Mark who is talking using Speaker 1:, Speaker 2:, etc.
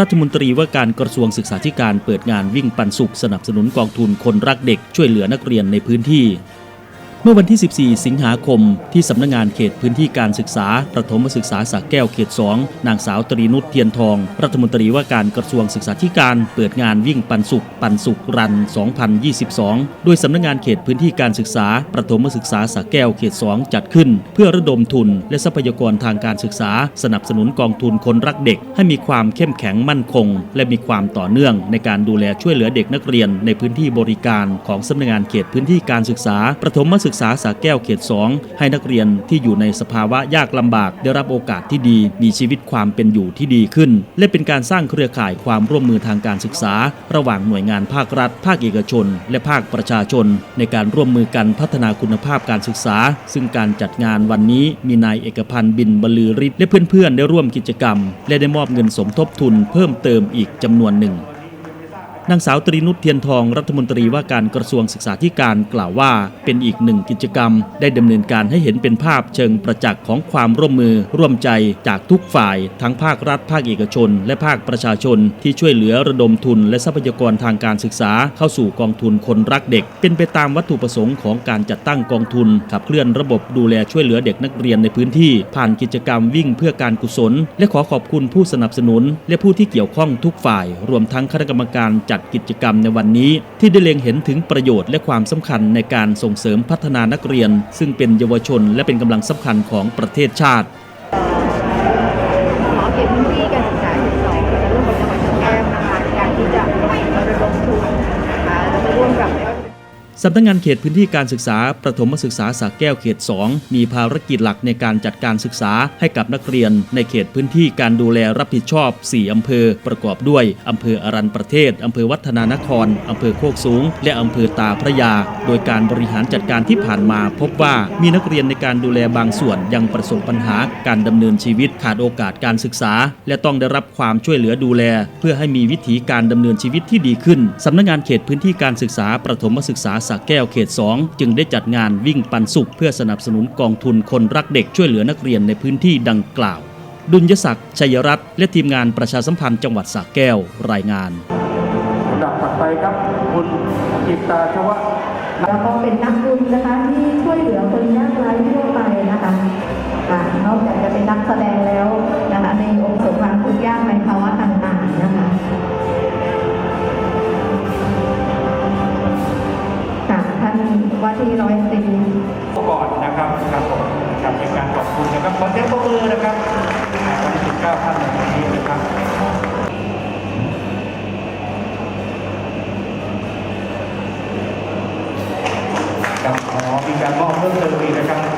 Speaker 1: รัฐมนตรีว่าการกระทรวงศึกษาธิการเปิดงานวิ่งปันสุขสนับสนุนกองทุนคนรักเด็กช่วยเหลือนักเรียนในพื้นที่ เมื่อวันที่ 14 สิงหาคม ที่สำนักงานเขตพื้นที่การศึกษา ประถมศึกษาสักแก้วเขต 2 นางสาวตรีนุชเทียนทอง รัฐมนตรีว่าการกระทรวงศึกษาธิการ เปิดงานวิ่งปันสุข ปันสุขรัน 2022 โดยสำนักงานเขตพื้นที่การศึกษา ประถมศึกษาสักแก้วเขต 2 จัดขึ้น เพื่อระดมทุน และทรัพยากรทางการศึกษา สนับสนุนกองทุนคนรักเด็ก ให้มีความเข้มแข็งมั่นคง และมีความต่อเนื่อง ในการดูแลช่วยเหลือเด็กนักเรียน ในพื้นที่บริการของสำนักงานเขตพื้นที่การศึกษา ประถมศึกึกษาสักแก้วเขต 2 ให้นักเรียนที่อยู่ในสภาวะยากลำบาก ได้รับโอกาสที่ดี มีชีวิตความเป็นอยู่ที่ดีขึ้น และเป็นการสร้างเครือข่ายความร่วมมือทางการศึกษา ระหว่างหน่วยงานภาครัฐ ภาคเอกชน และภาคประชาชน ในการร่วมมือกันพัฒนาคุณภาพการศึกษา ซึ่งการจัดงานวันนี้มีนายเอกพันธ์บินบรรลือฤทธิ์และเพื่อนๆได้ร่วมกิจกรรม และได้มอบเงินสมทบทุนเพิ่มเติมอีกจำนวนหนึ่ง นางสาวตรีนุชเทียนทองรัฐมนตรีว่าการกระทรวงศึกษาธิการกล่าวว่า เป็นอีกหนึ่งกิจกรรม ได้ดำเนินการให้เห็นเป็นภาพเชิงประจักษ์ของความร่วมมือ ร่วมใจจากทุกฝ่าย ทั้งภาครัฐ ภาคเอกชน และภาคประชาชน ที่ช่วยเหลือระดมทุน และทรัพยากรทางการศึกษา เข้าสู่กองทุนคนรักเด็ก เป็นไปตามวัตถุประสงค์ของการจัดตั้งกองทุน ขับเคลื่อนระบบดูแลช่วยเหลือเด็กนักเรียนในพื้นที่ ผ่านกิจกรรมวิ่งเพื่อการกุศล และขอขอบคุณผู้สนับสนุน และผู้ที่เกี่ยวข้องทุกฝ่าย รวมทั้งคณะกรรมการจัดกิจกรรมในวันนี้ ที่ได้เล็งเห็นถึงประโยชน์และความสำคัญในการส่งเสริมพัฒนานักเรียน ซึ่งเป็นเยาวชนและเป็นกำลังสำคัญของประเทศชาติ
Speaker 2: หมอเขตพื้นที่การศึกษาที่สองและร่วมกับจังหวัดสระแก้วนะคะในการที่จะระดมทุนนะคะแล้วก็ร่วมกับ
Speaker 1: สำนักงานเขตพื้นที่การศึกษา ประถมศึกษาสระแก้วเขต 2 มีภารกิจหลักในการจัดการศึกษาให้กับนักเรียน ในเขตพื้นที่การดูแลรับผิดชอบ 4 อำเภอ ประกอบด้วย อำเภออรัญประเทศ อำเภอวัฒนานคร อำเภอโคกสูง และอำเภอตาพระยา โดยการบริหารจัดการที่ผ่านมาพบว่ามีนักเรียนในการดูแลบางส่วนยังประสบปัญหาการดำเนินชีวิตขาดโอกาสการศึกษา และต้องได้รับความช่วยเหลือดูแล เพื่อให้มีวิถีการดำเนินชีวิตที่ดีขึ้นสำนักงานเขตพื้นที่การศึกษาประถมศึกษาสระแก้วเขต 2 จึงได้จัดงานวิ่งปันสุข เพื่อสนับสนุนกองทุนคนรักเด็กช่วยเหลือนักเรียนในพื้นที่ดังกล่าว ดุลยศักดิ์ชัยรัตน์และทีมงานประชาสัมพันธ์จังหวัดสระแก้วรายงาน
Speaker 3: ลำดับถัดไปครับคุณจิตตาชวะ
Speaker 2: แล้วก็เป็นนักบุญนะคะที่ช่วยเหลือคนยากไร้ ว่าที่ร้อยตรี
Speaker 3: ก่อนนะครับครับผมกับเป็นการขอบคุณนะครับขอเสียงปรบมือนะครับวันที่19ท่านในวันนี้นะครับครับขอมีการมอบเพิ่มเติมอีกนะครับ